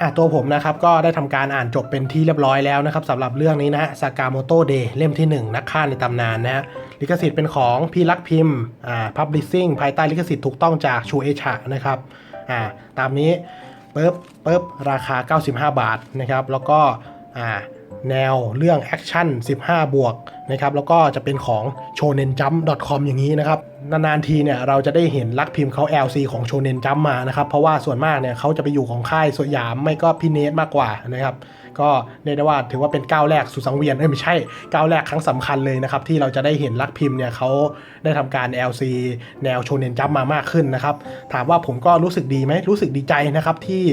อะตัวผมนะครับก็ได้ทำการอ่านจบเป็นที่เรียบร้อยแล้วนะครับสำหรับเรื่องนี้นะสากาโมโตเดย์เล่มที่ 1 นักฆ่าในตำนานนะฮะลิขสิทธิ์เป็นของพี่ลักพิมพ์อ่าพับลิซิ่งภายใต้ลิขสิทธิ์ถูกต้องจากชูเอชะนะครับอ่าตามนี้ปึ๊บปึ๊บราคา 95 บาทนะครับแล้วก็อ่าแนวเรื่องแอคชั่น 15 บวกนะครับแล้วก็จะเป็นของ shonenjump.com อย่างนี้นะครับนานๆทีเนี่ยเราจะได้เห็นลักพิมพ์เขา LC ของ Shonen Jump มานะครับ เพราะว่าส่วนมากเนี่ยเขาจะไปอยู่ของค่ายสยามไม่ก็พี่เนทมากกว่านะครับ ก็เรียกได้ว่าถือว่าเป็นก้าวแรกสู่สังเวียนเอ้ยไม่ใช่ก้าวแรกครั้งสำคัญเลยนะครับ ที่เราจะได้เห็นลักพิมพ์เนี่ยเขาได้ทำการ LC แนว Shonen Jump มามากขึ้นนะครับ ถามว่าผมก็รู้สึกดีไหมรู้สึกดีใจนะครับที่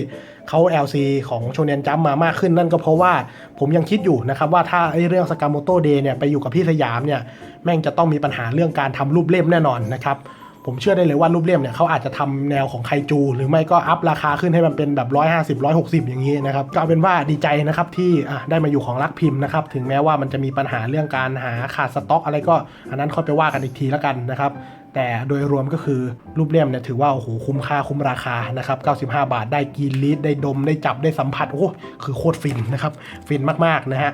เขา LC ของโชเนนจัมมามากขึ้นนั่นก็เพราะว่าผมยังคิดอยู่นะครับว่าถ้าไอ้เรื่องสกามโตเดย์เนี่ยไปอยู่กับพี่สยามเนี่ยแม่งจะต้องมีปัญหาเรื่องการทำรูปเล่มแน่นอนนะครับผมเชื่อได้เลยว่ารูปเล่มเนี่ยเขาอาจจะทำแนวของไคจู หรือไม่ก็อัพราคาขึ้นให้มันเป็นแบบ 150 160 อย่างนี้นะครับก็เป็นว่าดีใจนะครับที่ได้มาอยู่ของรักพิมพ์นะครับถึงแม้ว่ามันจะมีปัญหาเรื่องการหาขาดสต็อก อะไรก็อันนั้นค่อยไปว่ากันอีกทีแล้วกันนะครับ แต่โดยรวมก็คือรูปเล่มเนี่ยถือว่าโอ้โหคุ้มค่าคุ้มราคานะครับ95 บาทได้กินลิตได้ดมได้จับได้สัมผัสโอ้คือโคตรฟินนะครับฟินมากๆนะฮะ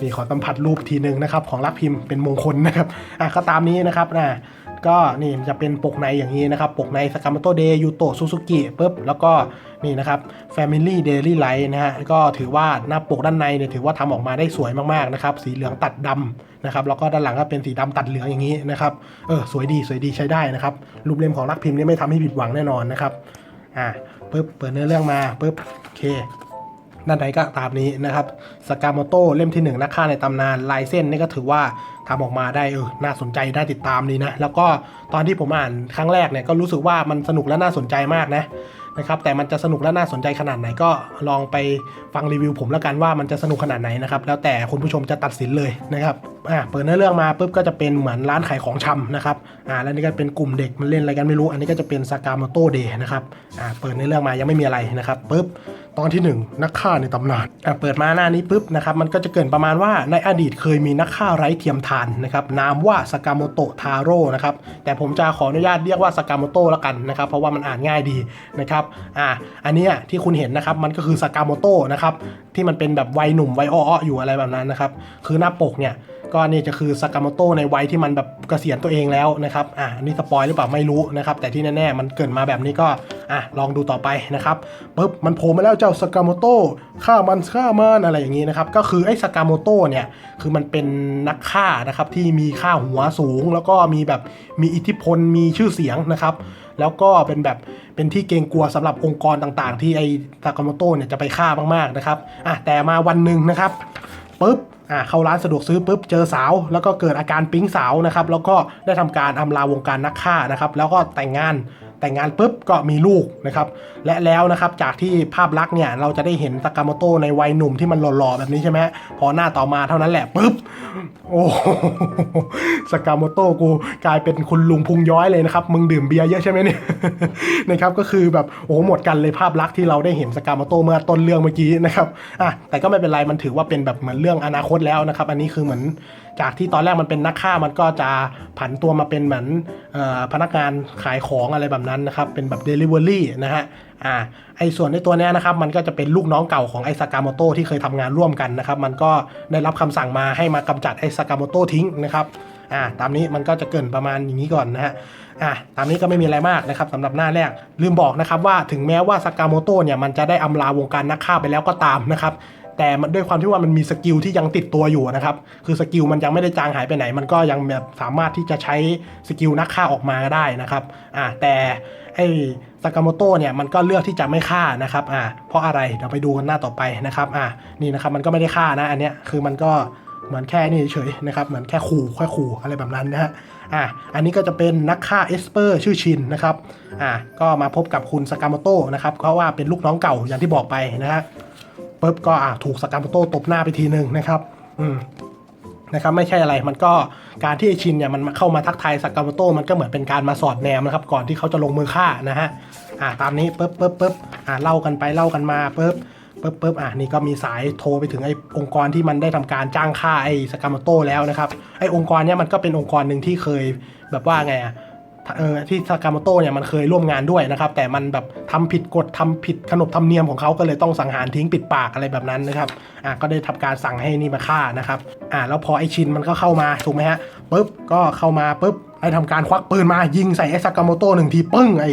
นี่ขอสัมผัสรูปทีหนึ่งนะครับของรักพิมพ์เป็นมงคลนะครับอะก็ตามนี้นะครับนะ ก็นี่จะเป็นปกในอย่างนี้นะครับ ปกในสกามโตเดย์ยูโตซูซูกิปุ๊บแล้วก็นี่นะครับ Family Daily Life นะฮะก็ถือว่าหน้าปกด้านในเนี่ยถือว่าทำออกมาได้สวยมากๆนะครับ สีเหลืองตัดดำนะครับแล้วก็ด้านหลังก็เป็นสีดำตัดเหลืองอย่างนี้นะครับเออสวยดีสวยดีใช้ได้นะครับรูปเล่มของรักพิมพ์นี่ไม่ทำให้ผิดหวังแน่นอนนะครับอ่าปุ๊บเปิดเนื้อเรื่องมาปุ๊บโอเค ด้านในก็ตามนี้นะครับสกาโมโตเล่มที่ 1 นักฆ่าในตำนานลายเส้นนี่ก็ถือว่าทำออกมาได้เออน่าสนใจน่าติดตามดีนะ แล้วก็ตอนที่ผมอ่านครั้งแรกเนี่ยก็รู้สึกว่ามันสนุกและน่าสนใจมากนะนะครับแต่มันจะสนุกและน่าสนใจขนาดไหนก็ลองไปฟังรีวิวผมแล้วกันว่ามันจะสนุกขนาดไหนนะครับแล้วแต่คุณผู้ชมจะตัดสินเลยนะครับอ่าเปิดเนื้อเรื่องมาปุ๊บก็จะเป็นเหมือนร้านขายของชำนะครับอ่าแล้วนี่ก็เป็นกลุ่มเด็กมันเล่นอะไรกันไม่รู้ อันนี้ก็จะเป็นสากาโมโตเดย์นะครับอ่าเปิดเนื้อเรื่องมายังไม่มีอะไรนะครับปุ๊บ ตอนที่ 1 นักฆ่าในตำนานอะเปิดมาหน้านี้ปุ๊บนะครับมันก็จะเกินประมาณว่าในอดีตเคยมีนักฆ่าไร้เทียมทานนะครับนามว่าสกาโมโตทาโร่นะครับแต่ผมจะขออนุญาตเรียกว่าสกาโมโตแล้วกันนะครับเพราะว่ามันอ่านง่ายดีนะครับอะอันนี้ที่คุณเห็นนะครับมันก็คือสกาโมโตนะครับที่มันเป็นแบบวัยหนุ่มวัยอ้ออยู่อะไรแบบนั้นนะครับคือหน้าปกเนี่ย ก็นี่จะคือสากาโมโตในวัยที่มันแบบเกษียณตัวเองแล้วนะครับอะนี่สปอยหรือเปล่าไม่รู้นะครับแต่ที่แน่ๆมันเกิดมาแบบนี้ก็อะลองดูต่อไปนะครับปุ๊บมันโผล่มาแล้วเจ้าสากาโมโตฆ่ามันฆ่ามันอะไรอย่างนี้นะครับก็คือไอ้สากาโมโตเนี่ยคือมันเป็นนักฆ่านะครับที่มีค่าหัวสูง แล้วก็มีแบบมีอิทธิพลมีชื่อเสียงนะครับแล้วก็เป็นแบบเป็นที่เกรงกลัวสำหรับองค์กรต่างๆ ที่ไอ้สากาโมโตเนี่ยจะไปฆ่ามากๆนะครับอะแต่มาวันหนึ่งนะครับปุ๊บ อ่าเข้าร้านสะดวกซื้อปุ๊บเจอสาว แล้วก็เกิดอาการปิ๊งสาวนะครับแล้วก็ได้ทำการอำลาวงการนักฆ่านะครับแล้วก็แต่งงาน แต่งงานปุ๊บก็มีลูกนะครับ และแล้วนะครับจากที่ภาพลักษณ์เนี่ยเราจะได้เห็นสากาโมโตในวัยหนุ่มที่มันหล่อๆแบบนี้ใช่ไหมพอหน้าต่อมาเท่านั้นแหละปุ๊บโอ้โหสากาโมโตกูกลายเป็นคุณลุงพุงย้อยเลยนะครับ มึงดื่มเบียร์เยอะใช่ไหมเนี่ยนะครับก็คือแบบโอ้หมดกันเลยภาพลักษณ์ที่เราได้เห็นสากาโมโตเมื่อต้นเรื่องเมื่อกี้นะครับอะแต่ก็ไม่เป็นไรมันถือว่าเป็นแบบเหมือนเรื่องอนาคตแล้วนะครับ อันนี้คือเหมือน จากที่ตอนแรกมันเป็นนักฆ่ามันก็จะผันตัวมาเป็นเหมือนอพนักงานขายของอะไรแบบนั้นนะครับ เป็นแบบ Delivery นะฮะอ่าไอ้ส่วนในตัวเนี้ยนะครับ มันก็จะเป็นลูกน้องเก่าของไอ้สากาโมโตที่เคยทำงานร่วมกันนะครับ มันก็ได้รับคำสั่งมาให้มากำจัดไอ้สากาโมโตทิ้งนะครับอ่าตามนี้มันก็จะเกินประมาณอย่างนี้ก่อนนะฮะอะตามนี้ก็ไม่มีอะไรมากนะครับสำหรับหน้าแรก ลืมบอกนะครับว่าถึงแม้ว่าสากาโมโตเนี่ยมันจะได้อำลาวงการนักฆ่าไปแล้วก็ตามนะครับ แต่มันด้วยความที่ว่ามันมีสกิลที่ยังติดตัวอยู่นะครับ คือสกิลมันยังไม่ได้จางหายไปไหน มันก็ยังแบบสามารถที่จะใช้สกิลนักฆ่าออกมาได้นะครับ อ่าแต่ไอ้สากาโมโตเนี่ยมันก็เลือกที่จะไม่ฆ่านะครับ อ่าเพราะอะไรเดี๋ยวไปดูกันหน้าต่อไปนะครับ อ่านี่นะครับมันก็ไม่ได้ฆ่านะ อันเนี้ยคือมันก็เหมือนแค่นี่เฉยนะครับเหมือนแค่ขู่แค่ขู่อะไรแบบนั้นนะฮะอะอันนี้ก็จะเป็นนักฆ่าเอสเปอร์ชื่อชินนะครับอะก็มาพบกับคุณสกามโตนะครับเพราะว่าเป็นลูกน้องเก่าอย่างที่บอกไปนะฮะ ปุ๊บก็ถูกสกามโตตบหน้าไปทีหนึ่งนะครับ อืมนะครับไม่ใช่อะไรมันก็การที่ไอชินเนี่ยมันเข้ามาทักทายสกามโตมันก็เหมือนเป็นการมาสอดแนมนะครับก่อนที่เขาจะลงมือฆ่านะฮะอะตามนี้ปุ๊บปุ๊บปุ๊บอะเล่ากันไปเล่ากันมาปุ๊บปุ๊บปุ๊บอะนี่ก็มีสายโทรไปถึงไอ้องค์กรที่มันได้ทำการจ้างฆ่าไอ้สกามโตแล้วนะครับไอ้องค์กรเนี้ยมันก็เป็นองค์กรหนึ่งที่เคยแบบว่าไงอะ ที่สากาโมโตะเนี่ยมันเคยร่วมงานด้วยนะครับ แต่มันแบบทำผิดกฎทำผิดขนบธรรมเนียมของเขาก็เลยต้องสังหารทิ้งปิดปากอะไรแบบนั้นนะครับอะก็ได้ทำการสั่งให้นี่มาฆ่านะครับอะแล้วพอไอชินมันก็เข้ามาถูกไหมฮะปุ๊บก็เข้ามาปุ๊บ ได้ทำการควักปืนมายิงใส่ไอซากามโตะหนึ่งทีปึ้งไอ้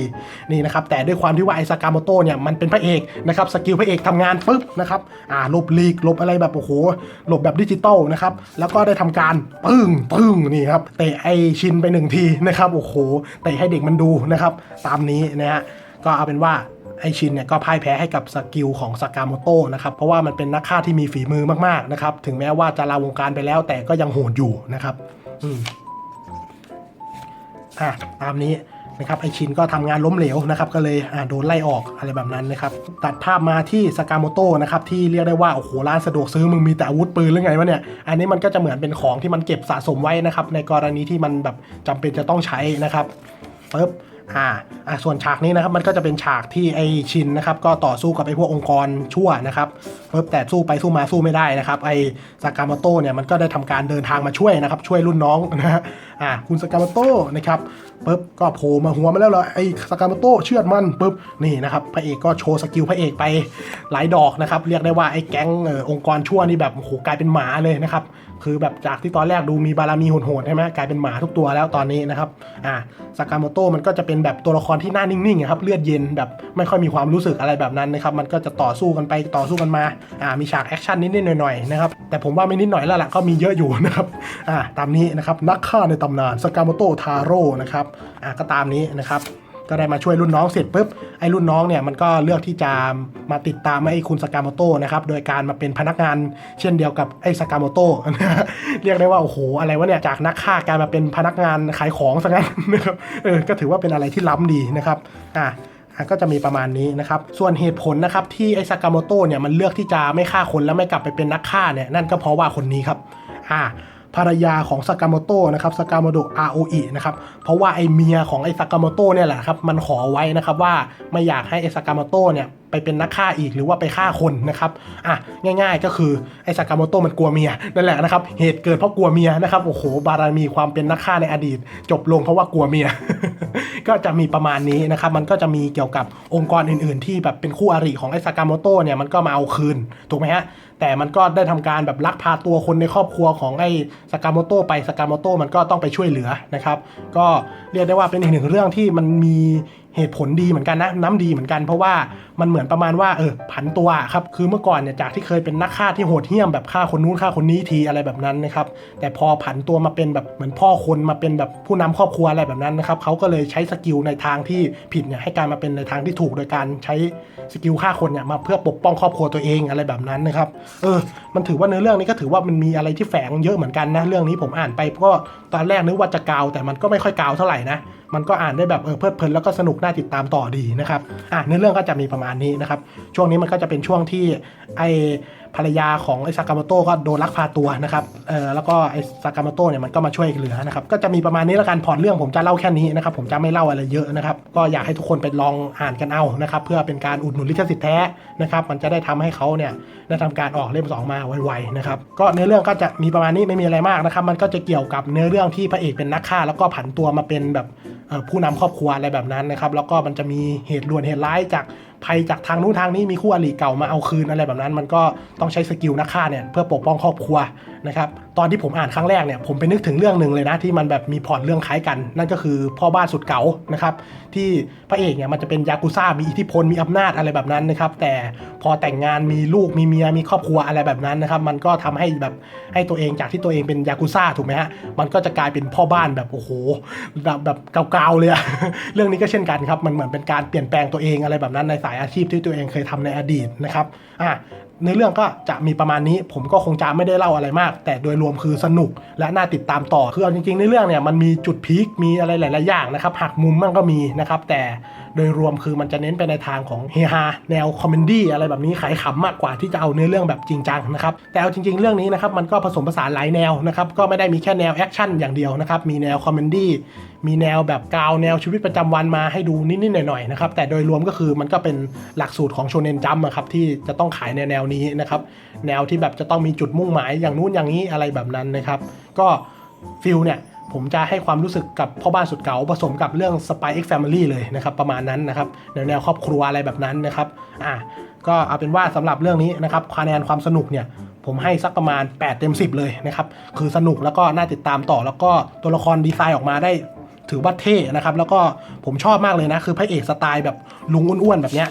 นี่นะครับแต่ด้วยความที่ว่าไอซากามโตะเนี่ยมันเป็นพระเอกนะครับสกิลพระเอกทำงานปุ๊บนะครับอ่าหลบลีกหลบอะไรแบบโอ้โหหลบแบบดิจิตอลนะครับแล้วก็ได้ทำการปึ้งปึ้งนี่ครับเตะไอชินไปหนึ่งทีนะครับโอ้โหเตะให้เด็กมันดูนะครับตามนี้นะฮะก็เอาเป็นว่าไอชินเนี่ยก็พ่ายแพ้ให้กับสกิลของสากามโตะนะครับ เพราะว่ามันเป็นนักฆ่าที่มีฝีมือมากๆนะครับ ถึงแม้ว่าจะลาวงการไปแล้วแต่ก็ยังโหดอยู่นะครับ อืม อะตามนี้นะครับไอชินก็ทำงานล้มเหลวนะครับก็เลยอ่าโดนไล่ออกอะไรแบบนั้นนะครับตัดภาพมาที่สากาโมโตนะครับที่เรียกได้ว่าโอ้โหร้านสะดวกซื้อมึงมีแต่อาวุธปืนหรือไงวะเนี่ยอันนี้มันก็จะเหมือนเป็นของที่มันเก็บสะสมไว้นะครับในกรณีที่มันแบบจำเป็นจะต้องใช้นะครับปึ๊บ อ่าอ่าส่วนฉากนี้นะครับมันก็จะเป็นฉากที่ไอชินนะครับก็ต่อสู้กับไอพวกองค์กรชั่วนะครับปึ๊บแต่สู้ไปสู้มาสู้ไม่ได้นะครับไอสากามโตเนี่ยมันก็ได้ทำการเดินทางมาช่วยนะครับช่วยรุ่นน้องนะฮะอ่าคุณสากาโมโตนะครับปุ๊บก็โผล่มาหัวมาแล้วเหรอไอ้สากาโมโตเชือดมันปุ๊บนี่นะครับพระเอกก็โชว์สกิลพระเอกไปหลายดอกนะครับเรียกได้ว่าไอ้แก๊งออองค์กรชั่วนี่แบบโอ้โหกลายเป็นหมาเลยนะครับ คือแบบจากที่ตอนแรกดูมีบารมีโหดๆใช่ไหมกลายเป็นหมาทุกตัวแล้วตอนนี้นะครับอ่าสากาโมโตะมันก็จะเป็นแบบตัวละครที่หน้านิ่งๆครับเลือดเย็นแบบไม่ค่อยมีความรู้สึกอะไรแบบนั้นนะครับมันก็จะต่อสู้กันไปต่อสู้กันมาอ่ามีฉากแอคชั่นนิดๆหน่อยๆนะครับแต่ผมว่าไม่นิดหน่อยแล้วล่ะก็มีเยอะอยู่นะครับอ่าตามนี้นะครับนักฆ่าในตำนานสากาโมโตะทาโร่นะครับอะก็ตามนี้นะครับ ก็ได้มาช่วยรุ่นน้องเสร็จปุ๊บไอ้รุ่นน้องเนี่ยมันก็เลือกที่จะมาติดตามไอ้คุณสากาโมโตะนะครับโดยการมาเป็นพนักงานเช่นเดียวกับไอ้สากาโมโตะเรียกได้ว่าโอ้โหอะไรวะเนี่ยจากนักฆ่ากลายมาเป็นพนักงานขายของซะงั้นนะครับเออก็ถือว่าเป็นอะไรที่ล้ำดีนะครับอะก็จะมีประมาณนี้นะครับ ส่วนเหตุผลนะครับที่ไอ้สากาโมโตะเนี่ยมันเลือกที่จะไม่ฆ่าคนแล้วไม่กลับไปเป็นนักฆ่าเนี่ยนั่นก็เพราะว่าคนนี้ครับ อ่า ภรรยาของสากามโตะนะครับสากาโมโดะอาโออินะครับเพราะว่าไอเมียของไอสากามโตะเนี่ยแหละครับมันขอไว้นะครับว่าไม่อยากให้ไอสากามโตะเนี่ย ไปเป็นนักฆ่าอีกหรือว่าไปฆ่าคนนะครับอะง่าย ๆ ก็คือไอ้สากาโมโตะมันกลัวเมียนั่นแหละนะครับเหตุเกิดเพราะกลัวเมียนะครับโอ้โหบารมีความเป็นนักฆ่าในอดีต จบลงเพราะว่ากลัวเมีย ก็จะมีประมาณนี้นะครับมันก็จะมีเกี่ยวกับองค์กรอื่น ๆ ที่แบบเป็นคู่อริของไอ้สากาโมโตะเนี่ยมันก็มาเอาคืนถูกไหมฮะแต่มันก็ได้ทำการแบบลักพาตัวคนในครอบครัวของไอ้สากาโมโตะไปสากาโมโตะมันก็ต้องไปช่วยเหลือนะครับก็เรียกได้ว่าเป็นอีกหนึ่งเรื่องที่มันมี เหตุผลดีเหมือนกันนะ น้ำดีเหมือนกันเพราะว่ามันเหมือนประมาณว่าเออผันตัวครับคือเมื่อก่อนเนี่ยจากที่เคยเป็นนักฆ่าที่โหดเหี้ยมแบบฆ่าคนนู้นฆ่าคนนี้ทีอะไรแบบนั้นนะครับแต่พอผันตัวมาเป็นแบบเหมือนพ่อคนมาเป็นแบบผู้นำครอบครัวอะไรแบบนั้นนะครับเขาก็เลยใช้สกิลในทางที่ผิดเนี่ยให้การมาเป็นในทางที่ถูกโดยการใช้สกิลฆ่าคนเนี่ยมาเพื่อปกป้องครอบครัวตัวเองอะไรแบบนั้นนะครับเออมันถือว่าเนื้อเรื่องนี้ก็ถือว่ามันมีอะไรที่แฝงเยอะเหมือนกันนะเรื่องนี้ผมอ่านไปก็ตอนแรกนึกว่าจะกาวแต่มันก็ไม่ค่อยกาวเท่าไหร่นะ มันก็อ่านได้แบบเออเพลิดเพลินแล้วก็สนุกน่าติดตามต่อดีนะครับอะเนื้อเรื่องก็จะมีประมาณนี้นะครับช่วงนี้มันก็จะเป็นช่วงที่ไอ ภรรยาของไอซากาโมโตก็โดนลักพาตัวนะครับเออแล้วก็ไอซากาโมโตเนี่ยมันก็มาช่วยเหลือนะครับก็จะมีประมาณนี้แล้วกันพอร์ตเรื่องผมจะเล่าแค่นี้นะครับผมจะไม่เล่าอะไรเยอะนะครับก็อยากให้ทุกคนไปลองอ่านกันเอานะครับเพื่อเป็นการอุดหนุนลิขสิทธิ์แท้นะครับมันจะได้ทำให้เขาเนี่ยได้ทำการออกเล่มสองมาไวๆนะครับก็เนื้อเรื่องก็จะมีประมาณนี้ไม่มีอะไรมากนะครับมันก็จะเกี่ยวกับเนื้อเรื่องที่พระเอกเป็นนักฆ่า แล้วก็ผันตัวมาเป็นแบบผู้นำครอบครัวอะไรแบบนั้นนะครับแล้วก็มันจะมีเหตุด่วนเหตุร้ายจาก ภัยจากทางนู้นทางนี้มีคู่อริเก่ามาเอาคืนอะไรแบบนั้น มันก็ต้องใช้สกิลนักฆ่าเนี่ยเพื่อปกป้องครอบครัว นะครับตอนที่ผมอ่านครั้งแรกเนี่ยผมไปนึกถึงเรื่องหนึ่งเลยนะที่มันแบบมีพล็อตเรื่องคล้ายกัน นั่นก็คือพ่อบ้านสุดเก๋านะครับที่พระเอกเนี่ยมันจะเป็นยากุซ่ามีอิทธิพลมีอำนาจอะไรแบบนั้นนะครับแต่พอแต่งงานมีลูกมีเมียมีครอบครัวอะไรแบบนั้นนะครับมันก็ทำให้แบบให้ตัวเองจากที่ตัวเองเป็นยากุซ่าถูกไหมฮะมันก็จะกลายเป็นพ่อบ้านแบบโอ้โหแบบแบบเก่าๆเลยอะเรื่องนี้ก็เช่นกันครับมันเหมือนเป็นการเปลี่ยนแปลงตัวเองอะไรแบบนั้นในสายอาชีพที่ตัวเองเคยทำในอดีตนะครับอะ ในเรื่องก็จะมีประมาณนี้ ผมก็คงจะไม่ได้เล่าอะไรมาก แต่โดยรวมคือสนุกและน่าติดตามต่อคือจริงๆในเรื่องเนี่ยมันมีจุดพีคมีอะไรหลายๆอย่างนะครับหักมุมมันก็มีนะครับแต่ โดยรวมคือมันจะเน้นไปในทางของเฮฮาแนวคอมเมดี้อะไรแบบนี้ขายขำมากกว่าที่จะเอาเนื้อเรื่องแบบจริงจังนะครับแต่เอาจริง ๆ เรื่องนี้นะครับมันก็ผสมผสานหลายแนวนะครับก็ไม่ได้มีแค่แนวแอคชั่นอย่างเดียวนะครับมีแนวคอมเมดี้มีแนวแบบกาวแนวชีวิตประจำวันมาให้ดูนิดๆหน่อยๆนะครับแต่โดยรวมก็คือมันก็เป็นหลักสูตรของโชเนนจัมอะครับที่จะต้องขายในแนวนี้นะครับแนวที่แบบจะต้องมีจุดมุ่งหมายอย่างนู้นอย่างนี้อะไรแบบนั้นนะครับ ก็ฟิลเนี่ย ผมจะให้ความรู้สึกกับพ่อบ้านสุดเก่าผสมกับเรื่อง Spy X Family เลยนะครับ ประมาณนั้นนะครับแนวครอบครัวอะไรแบบนั้นนะครับอะก็เอาเป็นว่าสำหรับเรื่องนี้นะครับคะแนนความสนุกเนี่ยผมให้สักประมาณ 8 เต็ม 10 เลยนะครับ คือสนุกแล้วก็น่าติดตามต่อ แล้วก็ตัวละครดีไซน์ออกมาได้ถือว่าเท่นะครับ แล้วก็ผมชอบมากเลยนะ คือพระเอกสไตล์แบบลุงอ้วนๆแบบเนี้ย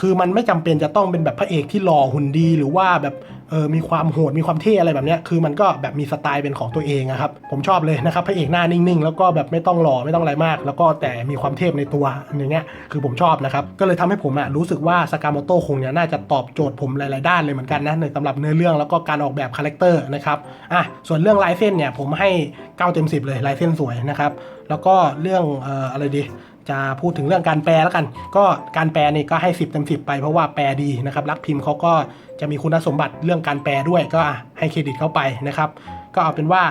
คือมันไม่จำเป็นจะต้องเป็นแบบพระเอกที่หล่อหุ่นดี หรือว่าแบบเออมีความโหดมีความเท่อะไรแบบเนี้ยคือมันก็แบบมีสไตล์เป็นของตัวเองอะครับผมชอบเลยนะครับพระเอกหน้านิ่งๆ แล้วก็แบบไม่ต้องหล่อไม่ต้องอะไรมาก แล้วก็แต่มีความเทพในตัวอย่างเงี้ยคือผมชอบนะครับก็เลยทำให้ผมอะรู้สึกว่าสกาโมโตคงเนี่ยน่าจะตอบโจทย์ผมหลายๆด้านเลยเหมือนกันนะในสำหรับเนื้อเรื่องแล้วก็การออกแบบคาแรคเตอร์นะครับอะส่วนเรื่องลายเส้นเนี่ยผมให้9เต็ม10 เลยลายเส้นสวยนะครับแล้วก็เรื่องเอ่ออะไรดี จะพูดถึงเรื่องการแปลแล้วกัน ก็การแปลนี่ก็ให้ 10เต็ม10 ไปเพราะว่าแปลดีนะครับรักพิมพ์เขาก็จะมีคุณสมบัติเรื่องการแปลด้วยก็ให้เครดิตเข้าไปนะครับ ก็เอาเป็นว่า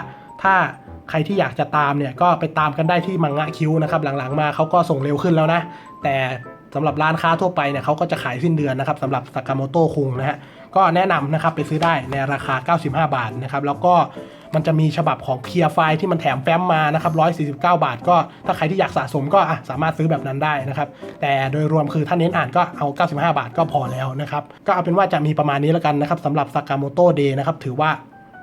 ถ้าใครที่อยากจะตามเนี่ยก็ไปตามกันได้ที่มังงะคิวนะครับหลังๆมาเขาก็ส่งเร็วขึ้นแล้วนะ แต่สำหรับร้านค้าทั่วไปเนี่ยเขาก็จะขายสิ้นเดือนนะครับสำหรับสากาโมโตคุงนะฮะก็แนะนำนะครับไปซื้อได้ในราคา 95 บาทนะครับแล้วก็ มันจะมีฉบับของเคลียร์ไฟล์ที่มันแถมแฟ้มมานะครับ149 บาท ก็ถ้าใครที่อยากสะสมก็อะสามารถซื้อแบบนั้นได้นะครับ แต่โดยรวมคือถ้าเน้นอ่านก็เอา 95 บาทก็พอแล้วนะครับ ก็เอาเป็นว่าจะมีประมาณนี้แล้วกันนะครับสำหรับสากาโมโตเดย์นะครับถือว่า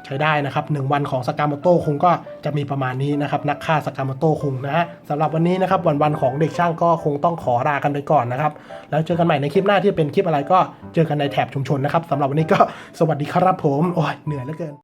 ใช้ได้นะครับหนึ่งวันของสากาโมโตคงก็จะมีประมาณนี้นะครับ นักฆ่าสากาโมโตคงนะฮะสำหรับวันนี้นะครับ วันวันของเด็กช่างก็คงต้องขอลากันไปก่อนนะครับ แล้วเจอกันใหม่ในคลิปหน้าที่เป็นคลิปอะไรก็เจอกันในแถบชุมชนนะครับสำหรับวันนี้ก็สวัสดีครับผม โอ้ยเหนื่อยเหลือเกิน